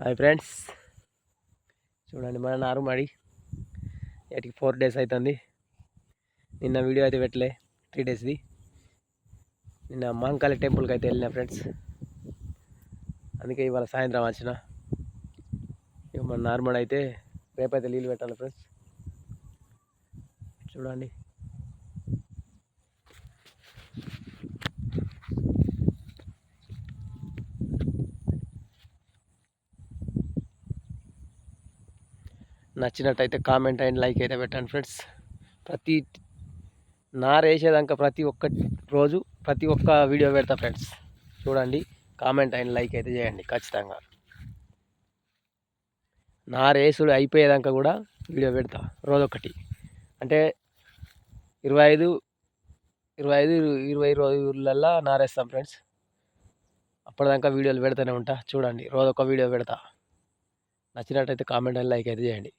Hi friends. చూడండి మన నారుమడి. ఎయిటీకి ఫోర్ డేస్ అవుతుంది నిన్న వీడియో అయితే పెట్టలే త్రీ డేస్ది. నిన్న మహంకాళి టెంపుల్కి అయితే వెళ్ళిన ఫ్రెండ్స్. అందుకే ఇవాళ సాయంత్రం వచ్చిన. ఇక మన నార్మల్ అయితే రేపైతే నీళ్ళు పెట్టాలి ఫ్రెండ్స్. చూడండి. నచ్చినట్టయితే కామెంట్ అండ్ లైక్ అయితే పెట్టండి ఫ్రెండ్స్. ప్రతి నారేసేదాక వేసేదాకా ప్రతి ఒక్క రోజు ప్రతి ఒక్క వీడియో పెడతా ఫ్రెండ్స్. చూడండి కామెంట్ అండ్ లైక్ అయితే చేయండి ఖచ్చితంగా. నారేసుడు అయిపోయేదాకా కూడా వీడియో పెడతా రోజొకటి అంటే ఇరవై ఐదు ఇరవై ఐదు ఇరవై రోజులల్లా నారేస్తాం ఫ్రెండ్స్. అప్పటిదాకా వీడియోలు పెడతానే ఉంటా చూడండి రోజు ఒక వీడియో పెడతా. నచ్చినట్టయితే కామెంట్ అండ్ లైక్ అయితే చేయండి.